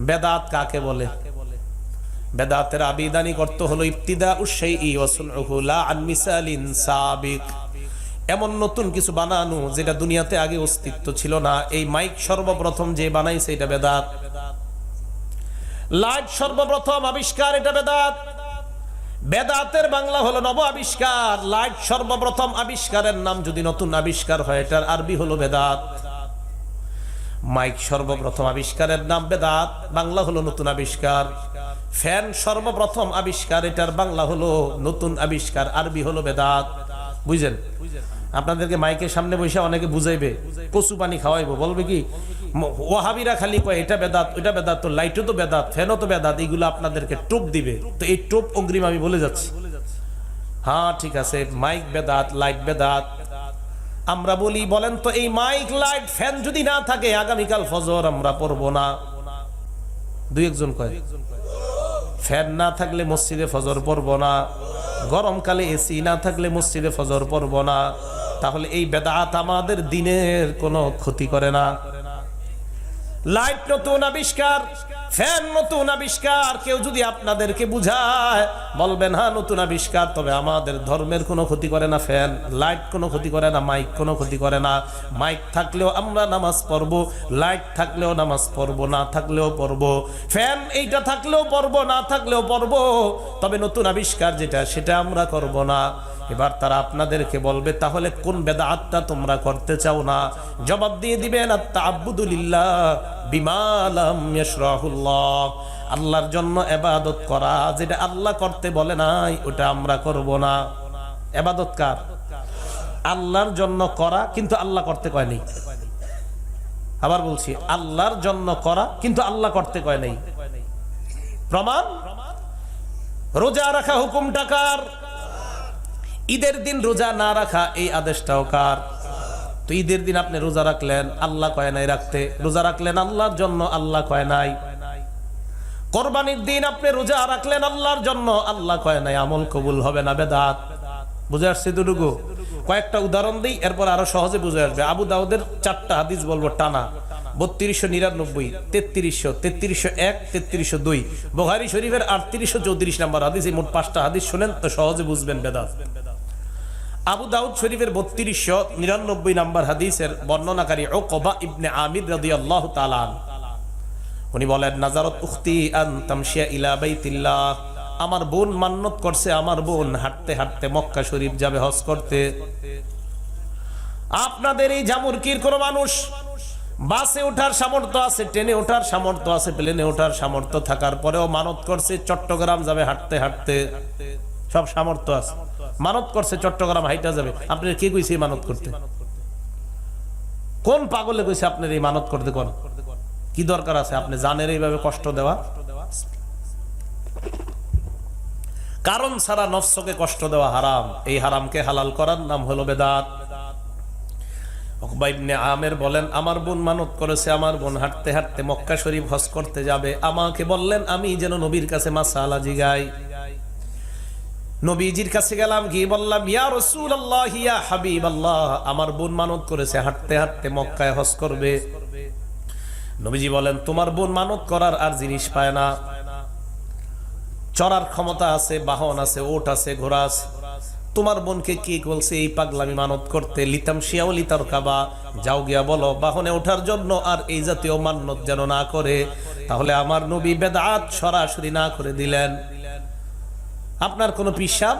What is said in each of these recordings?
বেদাত কাকে বলে? বেদাতের আবিদানি করতে হলো ইবতিদা উসাই ওয়াসুলহুলা আন মিসালিন সাবিক। এমন নতুন কিছু বানানো যেটা দুনিয়াতে আগে অস্তিত্ব ছিল না। এই মাইক সর্বপ্রথম যে বানাইছে এটা বেদাত। লাইট সর্বপ্রথম আবিষ্কার এটা বেদাত। বেদাতের বাংলা হলো নব আবিষ্কার। লাইট সর্বপ্রথম আবিষ্কারের নাম যদি নতুন আবিষ্কার হয়, এটার আরবি হলো বেদাত। মাইক সর্বপ্রথম আবিষ্কারের নাম বেদাত, বাংলা হলো নতুন আবিষ্কার। ফ্যান সর্বপ্রথম আবিষ্কার, এটার বাংলা হলো নতুন আবিষ্কার, আরবি হলো বেদাত। বুঝলেন আপনাদেরকে মাইকের সামনে বসে অনেকে বুঝাইবে, কচু পানি খাওয়াইবো, বলবে কি? ওয়াহাবিরা খালি কয়, এটা বেদাত, ওইটা বেদাত, তো লাইটও তো বেদাত, ফ্যানও তো বেদাত এইগুলো আপনাদেরকে টোপ দিবে। তো এই টোপ অগ্রিম আমি বলে যাচ্ছি। হ্যাঁ ঠিক আছে, মাইক বেদাত, লাইট বেদাত আমরা বলি, বলেন তো, এই মাইক লাইট ফ্যান যদি না থাকে, আগামীকাল ফজর আমরা পড়ব না। দুই একজন কয় ফ্যান না থাকলে মসজিদে ফজর পড়ব না। গরমকালে এসি না থাকলে মসজিদে ফজর পড়ব না। তাহলে এই বেদাত আমাদের দিনের কোনো ক্ষতি করে না। লাইট নতুন আবিষ্কার, ফ্যান নতুন আবিষ্কার, কেউ যদি আপনাদেরকে বুঝায়, বলবেন হ্যাঁ নতুন আবিষ্কার। তবে আমাদের ধর্মের কোনো ক্ষতি করে না ফ্যান, লাইট কোনো ক্ষতি করে না, মাইক কোনো ক্ষতি করে না। মাইক থাকলেও আমরা নামাজ পড়ব, লাইট থাকলেও নামাজ পড়ব, না থাকলেও পড়ব। ফ্যান এইটা থাকলেও পড়ব, না থাকলেও পড়ব। তবে নতুন আবিষ্কার যেটা, সেটা আমরা করব না। এবার তারা আপনাদেরকে বলবে, তাহলে কোন বেদাতটা তোমরা করতে চাও না? জবাব দিয়ে দিবেন আত্মা আব্বুদুলিল্লাহ বিমালাম আল্লাহর জন্য এবাদত করা, যেটা আল্লাহ করতে বলে নাই, ওটা আমরা করব না। এবাদত কার? আল্লাহর জন্য করা, কিন্তু আল্লাহ করতে কয় নেই। আবার বলছি, আল্লাহর জন্য করা, কিন্তু আল্লাহ করতে কয় নেই। প্রমাণ? রোজা রাখা হুকুম টাকার ঈদের দিন রোজা না রাখা, এই আদেশটাও কার? তো ঈদের দিন আপনি রোজা রাখলেন, আল্লাহ কয় নাই রাখতে। রোজা রাখলেন আল্লাহর জন্য, আল্লাহ কয় নাই। কোরবানির দিন আপনি রোজা রাখলেন আল্লাহর জন্য, আল্লাহ কয় নাই, আমল কবুল হবে না বেদাত। বুঝে আসছে দুটুকু? কয়েকটা উদাহরণ দিই, এরপর আরও সহজে বুঝে আসবে। আবু দাউদের চারটা হাদিস বলব, টানা। বত্রিশশো নিরানব্বই, তেত্রিশশো তেত্রিশশো এক, তেত্রিশশো দুই। বোহারি শরীফের আটত্রিশশো চৌত্রিশ নাম্বার হাদিস এই মোট পাঁচটা হাদিস শোনেন, তো সহজে বুঝবেন বেদাত। আবু দাউদ শরীফের বত্রিশশো নিরানব্বই নম্বর হাদিসের বর্ণনাকারী ও কবা ইবনে আমির রাদি আল্লাহ তালান উনি বলেন, নাজারত উখতি আন তামশিয়া ইলা বাইতিল্লাহ। আমার বোন মান্নত করছে, আমার বোন হাঁটতে হাঁটতে মক্কা শরীফ যাবে, হজ করতে। আপনাদের এই জামুরকির কোন মানুষ বাসে ওঠার সামর্থ্য আছে, ট্রেনে ওঠার সামর্থ্য আছে, প্লেনে ওঠার সামর্থ্য থাকার পরেও মানত করছে, চট্টগ্রাম যাবে হাঁটতে হাঁটতে। সব সামর্থ্য আছে। মানত করছে, চট্টগ্রাম হাইটা যাবে। আপনার কে কইছে এই মানত করতে? কোন পাগলে কইছে আপনার এই মানত করতে কোন কি দরকার আছে? আপনি জানেন এইভাবে কষ্ট দেওয়া? কারণ ছাড়া নফসকে কষ্ট দেওয়া হারাম। এই হারামকে হালাল করার নাম হলো বেদাত। আমের বলেন, আমার বোন মানত করেছে, আমার বোন হাঁটতে হাঁটতে মক্কা শরীফ হজ করতে যাবে। আমাকে বললেন, আমি যেন নবীর কাছে মাসালা জিগাই। নবীজির কাছে গেলাম, গিয়ে বললাম, ইয়া রসুল আল্লাহ ইয়া হাবিব আল্লাহ আমার বোন মানত করেছে, হাঁটতে হাঁটতে মক্কায় হস করবে। নবীজি বলেন, তোমার বোন মানত করার আর জিনিস পায় না। চড়ার ক্ষমতা আছে, বাহন আছে, ওট আছে, ঘোড়া আছে। তোমার বোনকে কি বলছে, এই পাগলামি মানত করতে? লিতাম শিয়াও লিতার কাবা। যাও গিয়া বলো, বাহনে ওঠার জন্য আর এই জাতীয় মান্যত যেন না করে, তাহলে আমার নবী বেদাত সরাসরি না করে দিলেন। আপনার কোনো পিসাব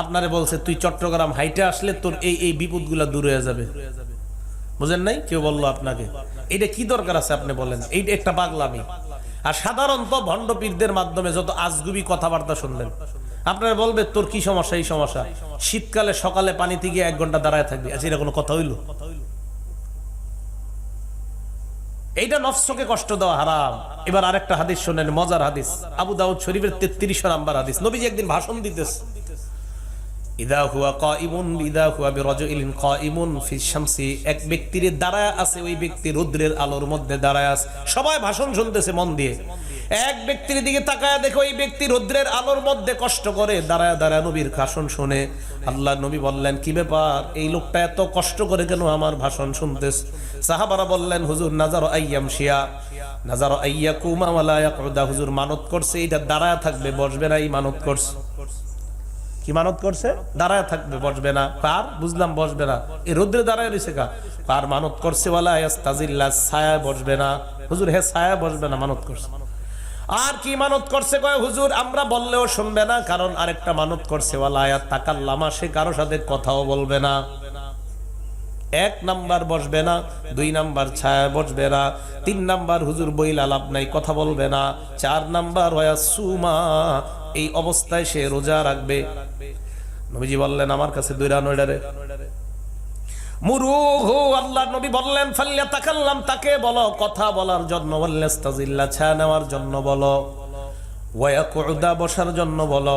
আপনারে বলছে, তুই চট্টগ্রাম হাইটে আসলে তোর এই এই বিপদগুলা দূর হয়ে যাবে। বুঝেন নাই? কেউ বলল আপনাকে। এটা কি দরকার আছে আপনি বলেন? এইটা একটা পাগলামি। আর সাধারণত ভণ্ড পীরদের মাধ্যমে যত আজগুবি কথাবার্তা শুনবেন, আপনারা বলবে, তোর কি সমস্যা? এই সমস্যা? শীতকালে সকালে পানিতে গিয়ে এক ঘণ্টা দাঁড়ায় থাকবি। আচ্ছা এটা কোনো কথা হইল? এইটা নফসকে কষ্ট দেওয়া হারাম। এবার আরেকটা হাদিস শোনেন, মজার হাদিস। আবু দাউদ শরীফের তেত্রিশ নাম্বার হাদিস। নবীজি একদিন ভাষণ দিতেছে। হুয়া ফি শামসি। এক ব্যক্তির আছে, ওই ব্যক্তি রৌদ্রের আলোর মধ্যে দাঁড়ায় আছে। সবাই ভাষণ শুনতেছে মন দিয়ে। এক ব্যক্তির দিকে তাকায় ব্যক্তি রৌদ্রের আলোর মধ্যে কষ্ট করে দাঁড়ায় নবীর ভাষণ শুনে। আল্লাহ নবী বললেন, কি ব্যাপার? এই লোকটা এত কষ্ট করে কেন আমার ভাষণ শুনতেছ? সাহাবারা বললেন, হুজুর, নাজার আইয়াম শিয়া নাজার আইয়া কুমা হুজুর, মানত করছে এটা দাঁড়ায় থাকবে, বসবে না, এই মানত করছে। কি মানত করছে? দাঁড়ায় থাকবে, বসবে না। কার? বুঝলাম, বসবে না। এই রৌদ্রে দাঁড়ায় রয়েছে কা কার মানত করছে? ওয়ালা ইয়াস্তাজিল্লা, ছায়া বসবে না। হুজুর, হে ছায়া বসবে না, মানত করছে। আর কি মানত করছে কয়, হুজুর, আমরা বললেও শুনবে না, কারণ আরেকটা মানত করছে। সে কারও সাথে কথাও বলবে না। এক নাম্বার বসবে না, দুই নাম্বার ছায়া বসবে না। তিন নাম্বার হুজুর বইল আলাপ নাই, কথা বলবে না। চার নাম্বার সুমা এই অবস্থায় সে রোজা রাখবে। নবীজি বললেন, আমার কাছে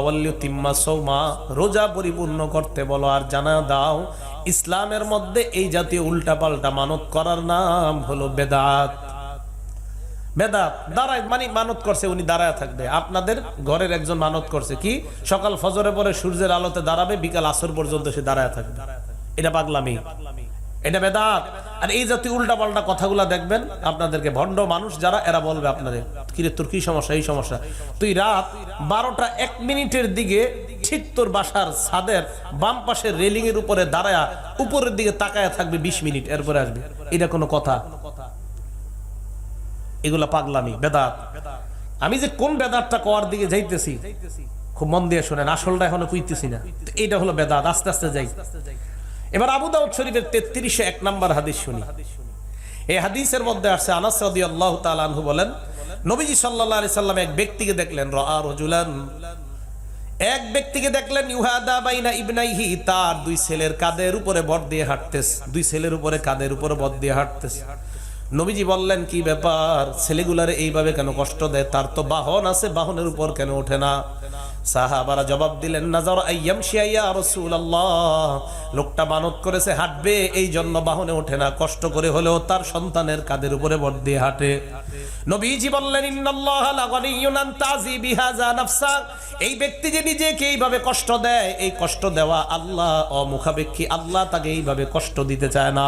ওয়াল্লিউতিম্মা সৌমা রোজা পরিপূর্ণ করতে বলো, আর জানা দাও, ইসলামের মধ্যে এই জাতীয় উল্টাপাল্টা মানত করার নাম হলো বেদাত। বেদাত দাঁড়ায় মানে মানত করছে, উনি দাঁড়ায় থাকবে। আপনাদের ঘরের একজন মানত করছে কি? সকাল ফজরে পরে সূর্যের আলোতে দাঁড়াবে, বিকাল আসর পর্যন্ত সে দাঁড়ায় থাকবে। এটা পাগলামি। এটা বেদাত আর এই জাতীয় উল্টা পাল্টা কথাগুলো দেখবেন, আপনাদেরকে ভণ্ড মানুষ যারা, এরা বলবে আপনাদের, কিরে তোর কি সমস্যা? এই সমস্যা? তুই রাত বারোটা এক মিনিটের দিকে ঠিক তোর বাসার ছাদের বাম পাশের রেলিং এর উপরে দাঁড়ায় উপরের দিকে তাকায় থাকবে বিশ মিনিট, এরপরে আসবে। এটা কোনো কথা। এগুলা পাগলামি, বেদাত। আমি যে কোন বেদাতটা কোয়ার দিকে যাইতেছি, খুব মন দিয়ে শোনেন, আসলটা এখনও কুইতেছি না। এইটা হলো বেদাত, আস্তে আস্তে যাই। এবার আবু দাউদ শরীফের তেত্রিশে এক নম্বর হাদিস শুনি। এই হাদিসের মধ্যে আসছে, আনাস রাদিয়াল্লাহু তাআলা আনহু বলেন, নবীজি সাল্লাল্লাহু আলাইহি সাল্লাম এক ব্যক্তিকে দেখলেন রাজুলান। এক ব্যক্তিকে দেখলেন, ইউহাদা বাইনা ইবনাইহি, তার দুই ছেলের কাদের উপরে বর দিয়ে হাঁটতেছে, দুই ছেলের উপরে কাদের উপরে বর দিয়ে হাঁটতেস নবীজি বললেন, কি ব্যাপার? ছেলেগুলারে এইভাবে কেন কষ্ট দেয়? তার তো বাহন আছে, বাহনের উপর কেন ওঠে না? সাহাবারা জবাব দিলেন, নাজার আইয়াম শিয়াইয়া রাসূলুল্লাহ। লোকটা মানত করেছে, হাঁটবে, এই জন্য বাহনে ওঠে না। কষ্ট করে হলেও তার সন্তানের কাদের উপরে বর দিয়ে হাঁটে। নবীজি বললেন এই ব্যক্তি যে নিজেকে এইভাবে কষ্ট দেয়, এই কষ্ট দেওয়া আল্লাহ অমুখাপেক্ষী। আল্লাহ তাকে এইভাবে কষ্ট দিতে চায় না।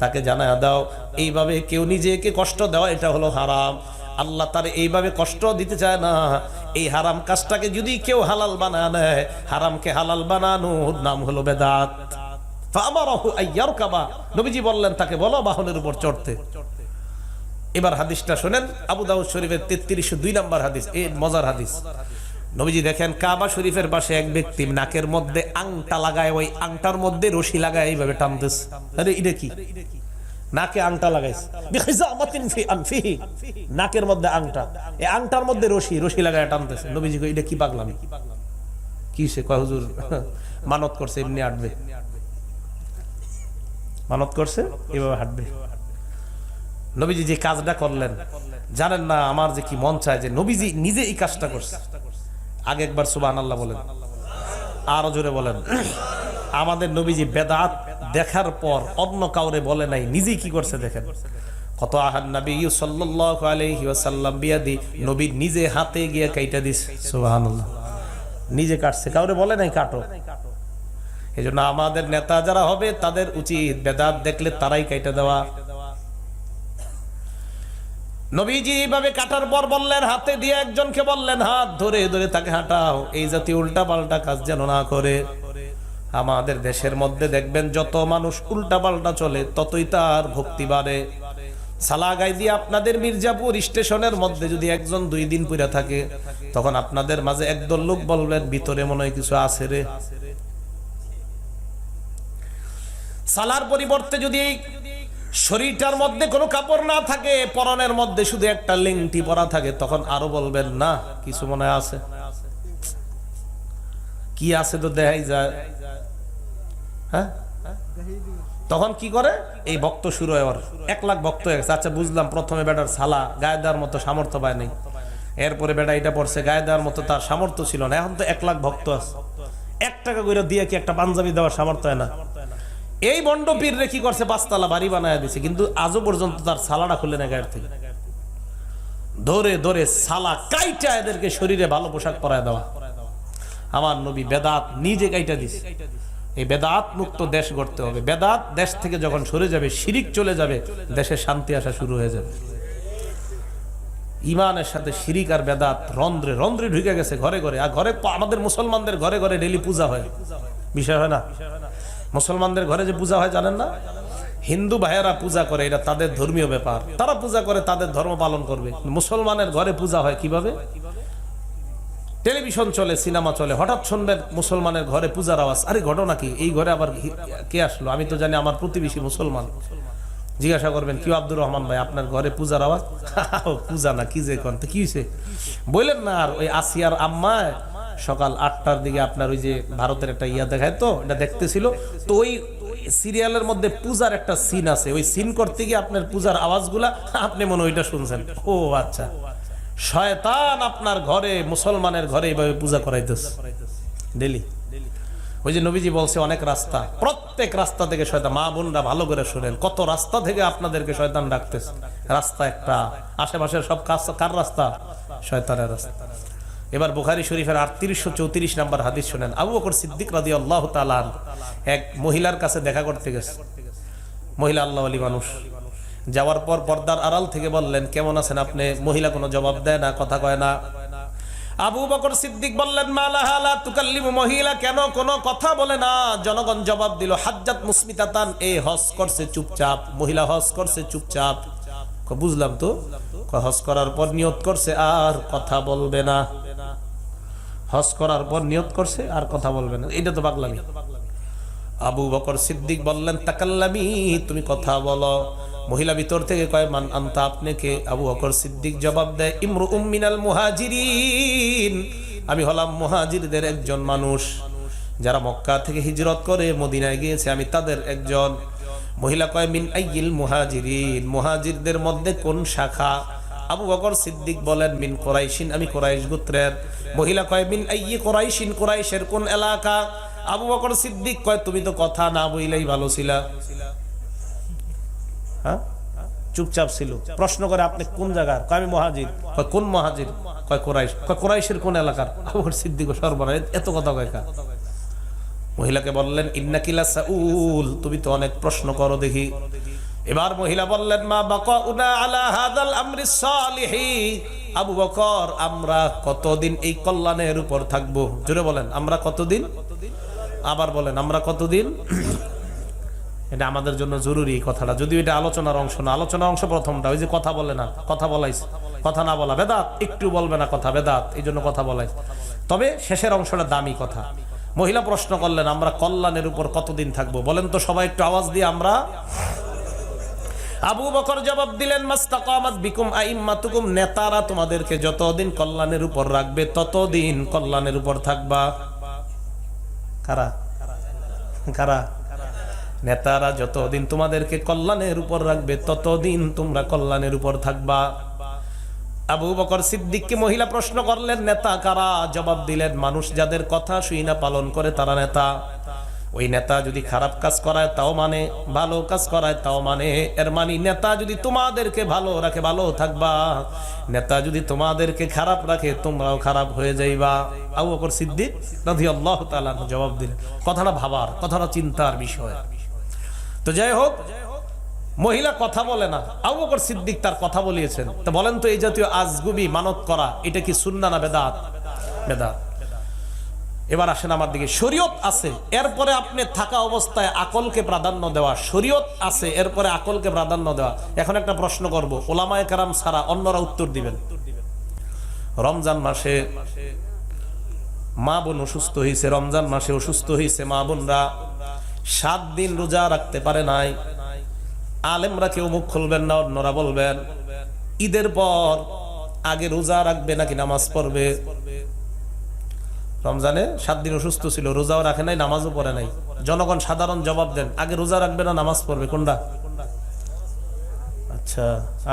তাকে জানায়, দাও, এইভাবে কেউ নিজেকে কষ্ট দেওয়া, এটা হলো হারাম। আল্লাহ তার এইভাবে কষ্ট দিতে চায় না। এই হারাম কাজটাকে যদি কেউ হালাল বানায় নেয়, হারামকে হালাল বানানোর নাম হলো বেদাত। নবীজি বললেন তাকে, বলো বাহনের উপর চড়তে। এবার হাদিসটা শোনেন, আবু দাউদ শরীফের তেত্রিশশো দুই নম্বর হাদিস এই মজার হাদিস। নবীজি দেখেন কাবা শরীফের পাশে এক ব্যক্তি নাকের মধ্যে আংটা লাগায়, ওই আংটার মধ্যে রশি লাগায়, এইভাবে টানতেছে। আরে এটা কি? নাকে আংটা লাগাইছে। নাকের মধ্যে আংটা। এই আংটার মধ্যে রশি রশি লাগায় টানতেছে। নবীজি এটা কি কি সে? মানত করছে, এমনি হাঁটবে। মানত করছে, এভাবে হাঁটবে। নবীজি যে কাজটা করলেন, জানেন না, আমার যে কি মন চায় যে নবীজি নিজে এই কাজটা করছে। আগে একবার সুবান আল্লাহ বলেন। আরও জোরে বলেন। আমাদের নবীজি বেদাত দেখার পর অন্য কাউরে বলে নাই, নিজেই কি করছে দেখেন? কত আহান নবী সাল্লাল্লাহু আলাইহি বিয়াদি, নবী নিজে হাতে গিয়ে কাইটা দিস সুবহানাল্লাহ। নিজে কাটছে। কাউরে বলে নাই, কাটো। এই আমাদের নেতা যারা হবে, তাদের উচিত বেদাত দেখলে তারাই কাইটা দেওয়া। নবীজি এইভাবে কাটার পর বললেন, হাতে দিয়ে একজনকে বললেন, হাত ধরে ধরে তাকে হাঁটাও। এই জাতীয় উল্টা পাল্টা কাজ যেন না করে। আমাদের দেশের মধ্যে দেখবেন, যত মানুষ উল্টা পাল্টা চলে, ততই তার ভক্তি বাড়ে। সালাগাই দিয়ে আপনাদের মির্জাপুর স্টেশনের মধ্যে যদি একজন দুই দিন পুরা থাকে, তখন আপনাদের মাঝে একদল লোক বলবেন, ভিতরে মনে হয় কিছু আছে রে। সালার পরিবর্তে যদি শরীরটার মধ্যে কোনো কাপড় না থাকে, পরনের মধ্যে শুধু একটা লিংটি পরা থাকে। তখন আরও বলবেন, না, কিছু মনে আছে? কি আছে তো দেখাই যায়। হ্যাঁ? তখন কি করে? এই ভক্ত শুরু হয় আবার। এক লাখ ভক্ত হয়ে গেছে। আচ্ছা বুঝলাম, প্রথমে বেটার সালা গায়ে দেওয়ার মতো সামর্থ্য পায় নেই। এরপরে বেটা এটা পড়ছে গায়ে দেওয়ার মতো তার সামর্থ্য ছিল না। এখন তো এক লাখ ভক্ত আছে। এক টাকা করে দিয়ে কি একটা পাঞ্জাবি দেওয়ার সামর্থ্য হয় না? এই বন্ড পীররে কি করছে? পাঁচতলা বাড়ি বানায় দিছে। কিন্তু আজও পর্যন্ত তার সালাটা খুলে না গায়ের থেকে। ধরে ধরে সালা কাইটা এদেরকে শরীরে ভালো পোশাক পরায় দেওয়া। আমার নবী বেদাত নিজে কাইটা দিছে। এই বেদাত মুক্ত দেশ গড়তে হবে। বেদাত দেশ থেকে যখন সরে যাবে, শিরিক চলে যাবে, দেশে শান্তি আসা শুরু হয়ে যাবে। ইমানের সাথে শিরিক আর বেদাত রন্ধ্রে রন্ধ্রে ঢুকে গেছে ঘরে ঘরে। আর ঘরে আমাদের মুসলমানদের ঘরে ঘরে ডেলি পূজা হয়। বিষয় হয় না? মুসলমানদের ঘরে যে পূজা হয়, জানেন না? হিন্দু ভাইয়েরা পূজা করে, এটা তাদের ধর্মীয় ব্যাপার। তারা পূজা করে, তাদের ধর্ম পালন করবে। মুসলমানের ঘরে পূজা হয় কীভাবে? টেলিভিশন চলে, সিনেমা চলে, হঠাৎ শুনবেন মুসলমানের ঘরে পূজার আওয়াজ। আরে, ঘটনা কি? এই ঘরে আবার কে আসলো? আমি তো জানি আমার প্রতিবেশী মুসলমান। জিজ্ঞাসা করবেন কি আব্দুর রহমান ভাই, আপনার ঘরে পূজার আওয়াজ? পূজা না, কি যে কি হয়েছে বললেন না, আর ওই আসিয়ার আম্মায় সকাল আটটার দিকে আপনার ওই যে ভারতের একটা ইয়া দেখায় তো, এটা দেখতেছিল। তো ওই সিরিয়ালের মধ্যে পূজার একটা সিন আছে। ওই সিন করতে গিয়ে আপনার পূজার আওয়াজগুলা, আপনি মনে ওইটা শুনছেন। ও আচ্ছা। শয়তান আপনার ঘরে, মুসলমানের ঘরে এইভাবে পূজা করাইতেছে। ডেলি। ওই যে নবীজি বলছে, অনেক রাস্তা। প্রত্যেক রাস্তা থেকে শয়তান, মা বোনরা ভালো করে শোনেন। কত রাস্তা থেকে আপনাদেরকে শয়তান ডাকতেছে। রাস্তা একটা, আশেপাশের সব কাজ কার রাস্তা? শয়তানের রাস্তা। এবার বুখারি শরীফের আটত্রিশশো চৌত্রিশ নাম্বার হাদিস শোনেন। আবু বকর সিদ্দিক রাদি আল্লাহ তালান এক মহিলার কাছে দেখা করতে গেছে। মহিলা আল্লাহ আলী মানুষ। যাওয়ার পর পর্দার আড়াল থেকে বললেন, কেমন আছেন আপনি? মহিলা কোনো জবাব দেয় না, কথা কয় না। আবু বকর সিদ্দিক বললেন মহিলা কেন? কোনো কথা বলে না। জনগণ জবাব দিল, হাজ্জাত মুসমিতাতান, এ হস করছে চুপচাপ, মহিলা হজ করছে চুপচাপ। বুঝলাম তো। হজ করার পর নিয়ত করছে, আর কথা বলবে না। হজ করার পর নিয়ত করছে, আর কথা বলবে না। এটা তো পাগলামি। আবু বকর সিদ্দিক বললেন, তাকাল্লামি, তুমি কথা বলো। মহিলা ভিতর থেকে কয়, মান আনতা? আপনাকে আবু বকর সিদ্দিক জবাব দেয় ইমরু উম্মিনাল মুহাজিরিন। আমি হলাম মুহাজিরদের একজন মানুষ। যারা মক্কা থেকে হিজরত করে, মদিনায় গিয়েছে, আমি তাদের একজন। মহিলা কয়, মিন আইয়িল মুহাজিরিন? মুহাজিরদের মধ্যে কোন শাখা? আবু বকর সিদ্দিক বলেন, মিন কোরাইশিন, আমি কোরাইশ গোত্রের মহিলা। কয়, মিন আইয়ি কোরাইশিন, কোরাইশের কোন এলাকা? আবু বকর সিদ্দিক কয়, তুমি তো কথা না বইলেই ভালো ছিলা। হ্যাঁ? চুপচাপ ছিল। প্রশ্ন করে, আপনি কোন জায়গার? কয়, আমি মহাজির। কয়, কোন মহাজির? কয়, কোরাইশ। কয়, কোরাইশের কোন এলাকার? আবু বকর সিদ্দিক সর্বনা, এত কথা কয় কা মহিলাকে বললেন, ইন্নাকিলা সাউল, তুমি তো অনেক প্রশ্ন করো দেখি। এবার মহিলা বললেন, মা বাকাউনা আলা হাদাল আমরি সালিহি। আবু বকর, আমরা কতদিন এই কল্যাণের উপর থাকব? জোরে বলেন, আমরা কতদিন? আবার বলেন, আমরা কতদিন? এটা আমাদের জন্য জরুরি এই কথাটা। যদিও এটা আলোচনার অংশ না, আলোচনার অংশ প্রথমটা, ওই যে কথা বলে না, কথা বলাইছে। কথা না বলা, বেদাত, একটু বলবে না কথা, বেদাত, এই জন্য কথা বলাই তবে শেষের অংশটা দামি কথা। মহিলা প্রশ্ন করলেন, আমরা কল্যাণের উপর কতদিন থাকব? বলেন তো সবাই একটু আওয়াজ দিয়ে, আমরা আবু বকর জবাব দিলেন, মাস্তাকামাত বিকুম আইম্মাতুকুম নেতারা তোমাদেরকে যতদিন কল্যাণের উপর রাখবে, ততদিন কল্যাণের উপর থাকবা। কারা? কারা? নেতারা যতদিন তোমাদেরকে কল্যাণের উপর রাখবে, ততদিন তোমরা কল্যাণের উপর থাকবা। আবু বকর সিদ্দিককে মহিলা প্রশ্ন করলেন, নেতা কারা? জবাব দিলেন, মানুষ যাদের কথা শুই না পালন করে তারা নেতা। ওই নেতা যদি খারাপ কাজ করায়, তাও মানে ভালো কাজ করায়, তাও মানে। এর মানে নেতা যদি তোমাদেরকে ভালো রাখে, ভালো থাকবা। নেতা যদি তোমাদেরকে খারাপ রাখে, তোমরাও খারাপ হয়ে যাইবা। আবু বকর সিদ্দিক রাদিয়াল্লাহু তাআলা জবাব দিলেন। কথাটা ভাবার, কথাটা চিন্তার বিষয়। তো যাই হোক, মহিলা কথা বলে না, আবু বকর সিদ্দিক তার কথা বলিয়েছেন। তো বলেন তো, এই জাতীয় আজগুবি মানত করা, এটা কি সুন্না না বেদাত? বেদাত। এবার আসেন আমার দিকে। শরীয়ত আছে, এরপরে আপনি থাকা অবস্থায় আকলকে প্রাধান্য দেওয়া। শরীয়ত আছে, এরপরে আকলকে প্রাধান্য দেওয়া। এখন একটা প্রশ্ন করব, ওলামায়ে কারাম ছাড়া অন্যরা উত্তর দিবেন? রমজান মাসে মা বোন অসুস্থ হয়েছে রমজান মাসে অসুস্থ হয়েছে মা বোনরা, সাত দিন রোজা রাখতে পারে নাই। আলেমরা কেউ মুখ খুলবেন না, অন্যরা বলবেন, ঈদের পর আগে রোজা রাখবে নাকি নামাজ পড়বে? রমজানে সাত দিন অসুস্থ ছিল, রোজাও রাখে নাই, নামাজও পড়ে নাই। জনগণ সাধারণ জবাব দেন, আগে রোজা রাখবে না, নামাজ পড়বে, কোনটা? আচ্ছা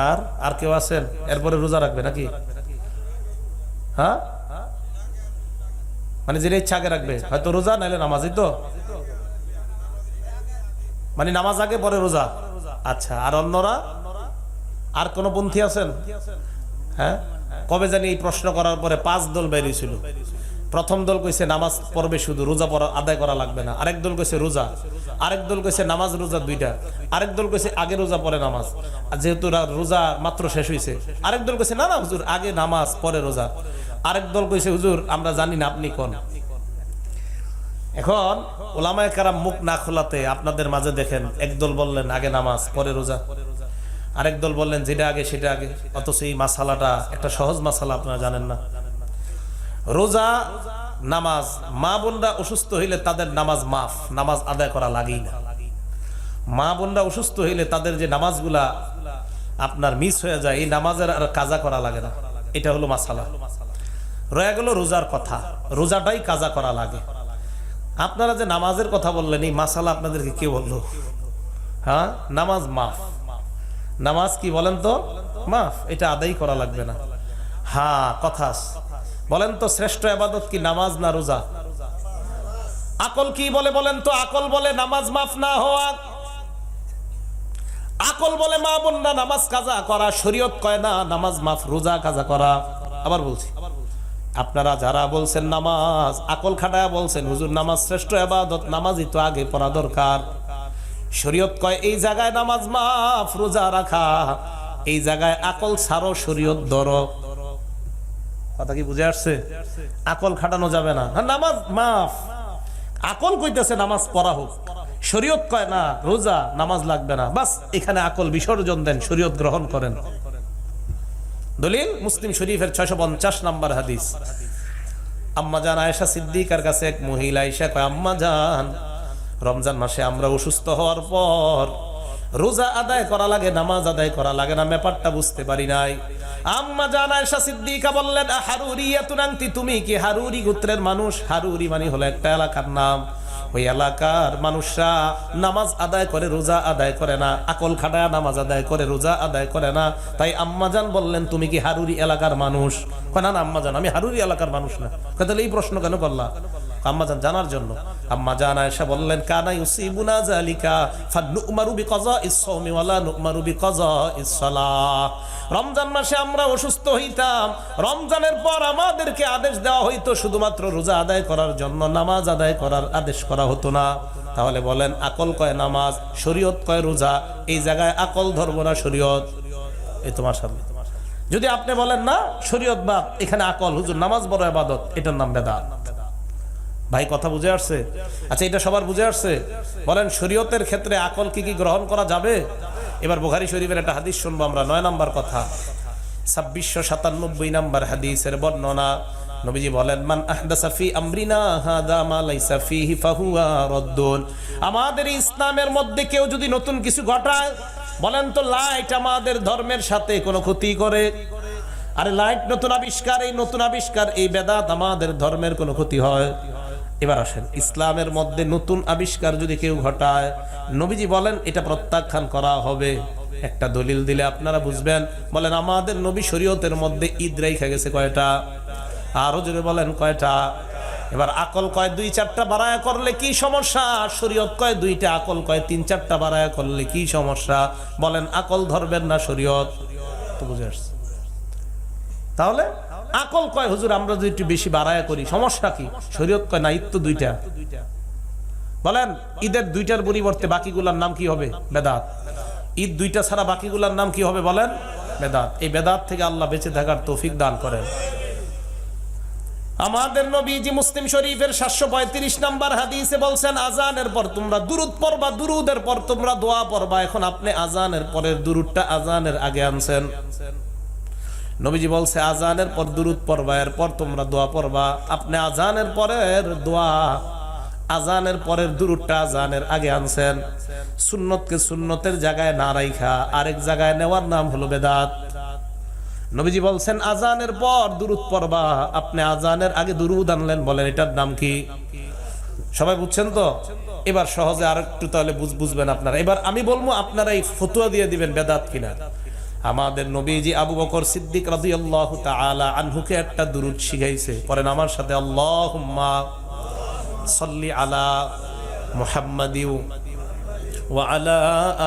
আর আর কেউ আছেন? এরপরে রোজা রাখবে নাকি? হ্যাঁ? মানে যেটা ইচ্ছা আগে রাখবে, হয়তো রোজা নাইলে নামাজই তো। মানে নামাজ আগে, পরে রোজা। আচ্ছা আর অন্যরা? আর কোন পন্থী আছেন? হ্যাঁ? কবে জানি এই প্রশ্ন করার পরে পাঁচ দল বেরিয়েছিল। প্রথম দল কইছে নামাজ পড়বে শুধু, রোজা পড়া আদায় করা লাগবে না। আরেক দল কইছে রোজা, আরেক দল কইছে নামাজ, রোজা দুইটা। আরেক দল কইছে আগে রোজা পরে নামাজ। আর যেহেতু রোজা মাত্র শেষ হয়েছে আরেক দল কইছে, না না, হুজুর, আগে নামাজ, পরে রোজা। আরেক দল কইছে, হুজুর, আমরা জানি না আপনি কোন। এখন ওলামায় কারাম মুখ না খোলাতে আপনাদের মাঝে দেখেন একদল বললেন, আগে নামাজ, পরে রোজা। আরেক দল বললেন, যেটা আগে, সেটা আগে। অথচ এই মাসালাটা একটা সহজ মাসালা, আপনারা জানেন না। রোজা, নামাজ, মা বোনরা অসুস্থ হইলে তাদের নামাজ মাফ, নামাজ আদায় করা লাগেই না। মা বোনরা অসুস্থ হইলে তাদের যে নামাজগুলা আপনার মিস হয়ে যায়, এই নামাজের আর কাজা করা লাগে না। এটা হলো মাসালা। রয়ে গেল রোজার কথা। রোজাটাই কাজা করা লাগে। আপনারা যে নামাজের কথা বললেন, এই মাসালা আপনাদেরকে কে বলল? হ্যাঁ? নামাজ মাফ। নামাজ কি বলেন তো? মাফ। এটা আদায় করা লাগবে না। হ্যাঁ কথা। বলেন তো শ্রেষ্ঠ আবাদত কি, নামাজ না রোজা? আকল কি বলে বলেন তো? আকল বলে নামাজ মাফ না হওয়া। আকল বলে মা বোনরা নামাজ কাজা করা। শরীয়ত কয় না, নামাজ মাফ, রোজা কাজা করা। আবার বলছি, আপনারা যারা বলছেন নামাজ, আকল খাটায় বলছেন, হুজুর, নামাজ শ্রেষ্ঠ আবাদত নামাজই তো আগে পড়া দরকার। শরীয়ত কয়, এই জায়গায় নামাজ মাফ, রোজা রাখা। এই জায়গায় আকল ছাড়ো, শরীয়ত ধর। কথা কি বুঝে আসছে? আকল খাটানো যাবে না। হ্যাঁ, নামাজ মাফ। আকল কইতেছে নামাজ পড়া হোক। শরীয়ত কয় না রোজা নামাজ লাগবে না। বাস এখানে আকল বিসর্জন দেন শরীয়ত গ্রহণ করেন। দলিল মুসলিম শরীফের ছয়শো পঞ্চাশ নাম্বার হাদিস। আম্মা জান আয়েশা সিদ্দিকার কাছে এক মহিলা আয়েশা কয় আম্মা জান রমজান মাসে আমরা অসুস্থ হওয়ার পর রোজা আদায় করা লাগে, নামাজ আদায় করা লাগে না, ব্যাপারটা বুঝতে পারি নাই। আম্মা জান আয়েশা সিদ্দিকা বললেন হারুরি হারুরিয়াতুনান্তি তুমি কি হারুরি গোত্রের মানুষ? হারুরি মানে হলো একটা এলাকার নাম। ওই এলাকার মানুষরা নামাজ আদায় করে, রোজা আদায় করে না। আকল খাটায় নামাজ আদায় করে, রোজা আদায় করে না। তাই আম্মাজান বললেন, তুমি কি হারুরি এলাকার মানুষ? না আম্মাজান আমি হারুরি এলাকার মানুষ না। তাহলে এই প্রশ্ন কেন করলা? আম্মাজান জানার জন্য। আম্মাজান আয়েশা বললেন, কানা ইউসিবুনা জালিকা ফানুমারু বিকাজা ইসসাওমি ওয়ালা নুমারু বিকাজা ইসসালাহ রমজান মাসে আমরা অসুস্থ হইতাম। রমজানের পর আমাদেরকে আদেশ দেওয়া হইতো, শুধুমাত্র রোজা আদায় করার জন্য, নামাজ আদায় করার আদেশ করা হতো না। তাহলে বলেন, আকল কয় নামাজ, শরীয়ত কয় রোজা? এই জায়গায় আকল ধরবো না শরীয়ত? এই তোমার সামনে। যদি আপনি বলেন, না, শরীয়ত বা এখানে আকল, হুজুর, নামাজ বড় আবাদত, এটার নাম বেদাত। ভাই কথা বুঝে আসছে? আচ্ছা এটা সবার বুঝে আসছে? বলেন, শরীয়তের ক্ষেত্রে আকল কি কি গ্রহণ করা যাবে? এবার বুখারি শরীফের একটা হাদিস শুনব আমরা, নয় নাম্বার কথা। ছাব্বিশশো সাতানব্বই নাম্বার হাদিসের বর্ণনা। নবীজি বলেন, মান আহদাসা ফি আমরিনা, হাদা মা লাইসা ফিহি ফাহুয়া রদ্দুন। আমাদের ইসলামের মধ্যে কেউ যদি নতুন কিছু ঘটায়, বলেন তো লাইট আমাদের ধর্মের সাথে কোনো ক্ষতি করে? আরে লাইট নতুন আবিষ্কার, এই নতুন আবিষ্কার, এই বেদাত আমাদের ধর্মের কোনো ক্ষতি হয়? এবার আসেন। ইসলামের মধ্যে নতুন আবিষ্কার যদি কেউ ঘটায়, নবীজি বলেন, এটা প্রত্যাখ্যান করা হবে। একটা দলিল দিলে আপনারা বুঝবেন। বলেন, আমাদের নবী শরীয়তের মধ্যে ঈদ রেখে গেছে কয়টা? আরও জোরে বলেন, কয়টা? এবার আকল কয়, দুই চারটা বাড়ায়া করলে কি সমস্যা? শরীয়ত কয়, দুইটা আকল কয়, তিন চারটা বাড়ায়া করলে কি সমস্যা? বলেন, আকল ধরবেন না শরীয়ত। তো বুঝে আসছে। তাহলে আকল কয়, হুজুর, আমরা যদি একটু বেশি বাড়ায়া করি, সমস্যা কি? শরীয়ত কয়, না তো দুইটা। বলেন, ঈদের দুইটার পরিবর্তে বাকিগুলার নাম কি হবে? বেদাত। ঈদ দুইটা ছাড়া বাকিগুলার নাম কি হবে বলেন? বেদাত। এই বেদাত থেকে আল্লাহ বেঁচে থাকার তৌফিক দান করেন। আমাদের নবীজি মুসলিম শরীফের সাতশো পঁয়ত্রিশ নাম্বার হাদিসে বলছেন, আজানের পর তোমরা দুরুদ পড়বা, দুরুদের পর তোমরা দোয়া পড়বা। এখন আপনি আজানের পরের দুরুদটা আজানের আগে আনছেন। নবীজি বলছে, আজানের পর দুরুদ পড়বা, এরপর তোমরা দোয়া পড়বা। আপনি আজানের পরের দোয়া, আজানের পরের দুরুদটা আজানের আগে আনছেন। সুন্নতকে সুন্নতের জায়গায় না রাইখা, আরেক জায়গায় নেওয়ার নাম হলো বেদাত। নবীজি বলছেন, আজানের পর দুরুদ পড়বা। আপনি আজানের আগে দুরুদ আনলেন বলেন, এটার নাম কি? সবাই বুঝছেন তো? এবার সহজে আর একটু তাহলে বুঝ- বুঝবেন আপনারা। এবার আমি বলব, আপনারা এই ফতুয়া দিয়ে দিবেন বেদাত কিনা। আমাদের নবীজি আবু বকর সিদ্দিক রাদিয়াল্লাহু তাআলা আনহুকে একটা দুরূদ শিখাইছে। পরেন আমার সাথে আল্লাহুম্মা সাল্লি আলা মুহাম্মাদিউ ওয়া আলা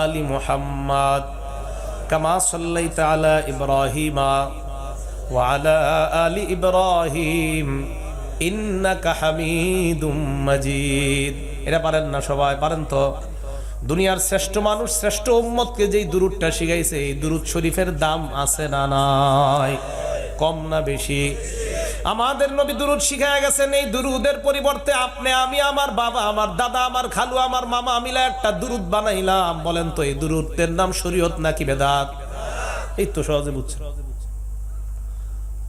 আলি মুহাম্মাদ কামা সাল্লাইতা আলা ইব্রাহিমা ওয়া আলা আলি ইব্রাহিম ইন্নাকা হামিদুম মাজিদ। এটা পারেন না সবাই, পারেন তো? দুনিয়ার শ্রেষ্ঠ মানুষ, শ্রেষ্ঠ উম্মতকে যেই দুরুদটা শিখাইছে, এই দুরুদ শরীফের দাম আছে না নাই? কম না বেশি? আমাদের নবী দুরুদ শিখায় গেছেন, এই দুরুদের পরিবর্তে আপনি, আমি, আমার বাবা, আমার দাদা, আমার খালু, আমার মামা, মিলা একটা দুরুদ বানাইলাম। বলেন তো, এই দুরুদের নাম শরীয়ত নাকি বেদাত? এই তো সহজে বুঝছেন।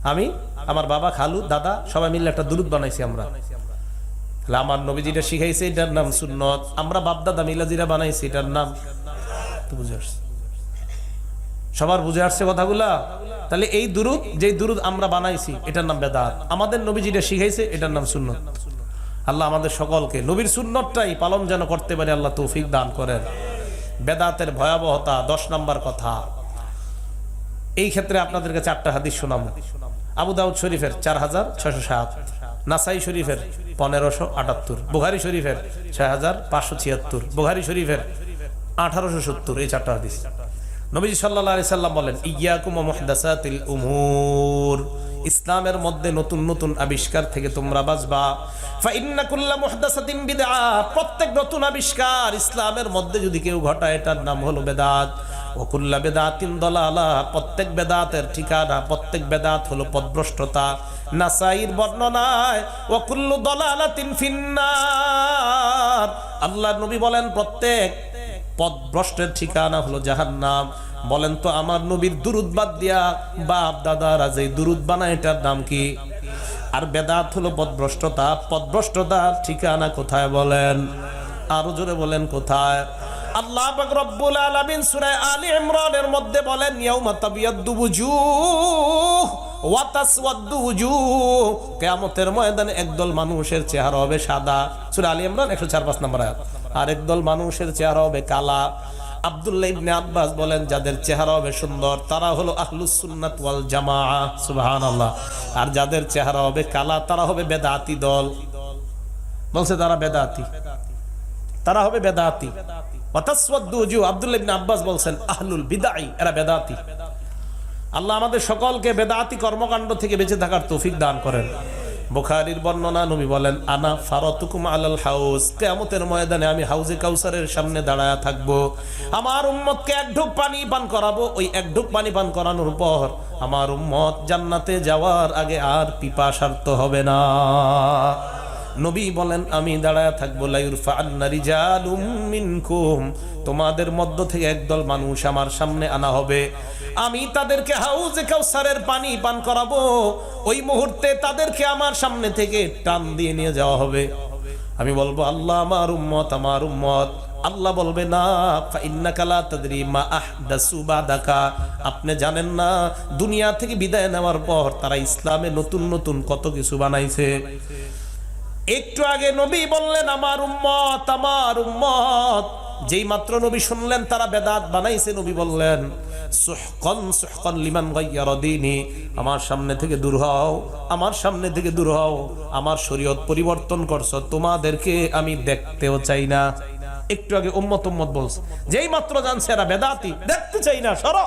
আমি, আমার বাবা, খালু, দাদা, সবাই মিলে একটা দুরুদ বানাইছি আমরা। আমার নবী যেটা শিখাইছে, এটার নাম সুন্নত। আমরা বাপদাদা মিলা যেটা বানাইছি, এটার নাম। বুঝে আসছে। সবার বুঝে আসছে কথাগুলা? তাহলে এই দুরুদ যে দুরুদ আমরা বানাইছি, এটার নাম বেদাত। আমাদের নবী যেটা শিখাইছে, এটার নাম সুন্নত। আল্লাহ আমাদের সকলকে, নবীর সুন্নতটাই পালন যেন করতে পারে, আল্লাহ তৌফিক দান করেন। বেদাতের ভয়াবহতা, দশ নম্বর কথা। এই ক্ষেত্রে আপনাদেরকে চারটা হাদিস শোনাবো। আবু দাউদ শরীফের চার হাজার ছশো সাত। নাসাই শরীফের পনেরোশো আটাত্তর বুহারি শরীফের ছয় হাজার পাঁচশো ছিয়াত্তর বুহারি শরীফের আঠারোশো সত্তর, এই চারটা হাদিস। নবীজি সাল্লাহ আলি সাল্লাম বলেন, ইয়াকুম মহদাসাতিল উমুর। ইসলামের মধ্যে নতুন নতুন আবিষ্কার থেকে তোমরা বাঁচবা। প্রত্যেক নতুন আবিষ্কার ইসলামের মধ্যে যদি কেউ ঘটায়, এটার নাম হলো বেদাত। ওকুল্লা দলালা, প্রত্যেক বেদাতের ঠিকানা, প্রত্যেক বেদাত হলো পদভ্রষ্টতা। নাসাইর বর্ণনায় ওকুল্লু দলালাতিন ফিন্নার। আল্লাহ নবী বলেন, প্রত্যেক পদভ্রষ্টের ঠিকানা হলো জাহান্নাম। বলেন তো আমার নবীর দুরুদ বাদ দিয়া বাপ দাদারা যে দুরুদ বানায় এটার নাম কি? আর বেদাত হলো পদভ্রষ্টতা পদভ্রষ্টতার ঠিকানা কোথায় বলেন? আরও জোরে বলেন কোথায়? আল্লাহ পাক রব্বুল আলামিন সূরা আলী ইমরানের মধ্যে বলেন, ইয়াউমা তাবিয়াদ্দু বুজুহ ওয়া তাসওয়াদ্দু বুজুহ। কিয়ামতের ময়দানে একদল মানুষের চেহারা হবে সাদা। সূরা আলী ইমরান 104 5 নম্বর আয়াত। আর একদল মানুষের চেহারা হবে কালা। ইবনে আব্বাস বলেন, যাদের চেহারা হবে সুন্দর, তারা হলো আহলুস সুন্নাত ওয়াল সুবহানাল্লাহ। আর যাদের চেহারা হবে কালা, তারা হবে বেদাতি দল। বলছে, তারা বেদাতি। তারা হবে বেদাতি। ইবনে আব্বাস আহলুল বিদাই, এরা বেদাতি। আল্লাহ আমাদের সকলকে বেদাতি কর্মকাণ্ড থেকে বেঁচে থাকার তৌফিক দান করেন। বুখারীর বর্ণনা, নবী বলেন, আনা ফারাতুকুম আলাল হাউস। কিয়ামতের ময়দানে আমি হাউজে কাউসারের সামনে দাঁড়ায়া থাকব। আমার উম্মতকে এক ঢুক পানি পান করাবো। ওই এক ঢুক পানি পান করানোর পর আমার উম্মত জান্নাতে যাওয়ার আগে আর পিপাসার্থ হবে না। নবী বলেন, আমি দাঁড়ায় থাকব লাইউরফা আন্নারি জালুম মিনকুম। তোমাদের মধ্য থেকে একদল মানুষ আমার সামনে আনা হবে। আমি তাদেরকে হাউজে কাউসারের পানি পান করাবো। ওই মুহূর্তে তাদেরকে আমার সামনে থেকে টান দিয়ে নিয়ে যাওয়া হবে। আমি বলব, আল্লাহ আমার উম্মত আমার উম্মত। আল্লাহ বলবে, না আপনি জানেন না, দুনিয়া থেকে বিদায় নেওয়ার পর তারা ইসলামে নতুন নতুন কত কিছু বানাইছে। একটু আগে নবী বললেন, আমার উম্মত আমার উম্মত। যেই মাত্র নবী শুনলেন, তারা বেদাত বানাইছে নবী বললেন, সুহকন সুহকন লিমান গাইয়ার দিনী, আমার সামনে থেকে দূর হও, আমার সামনে থেকে দূর হও, আমার শরীয়ত পরিবর্তন করছ, তোমাদেরকে আমি দেখতেও চাই না। একটু আগে উম্মত উম্মত বলছে, যেই মাত্র জানছে এরা বেদাতি, দেখতে চাই না, সরো।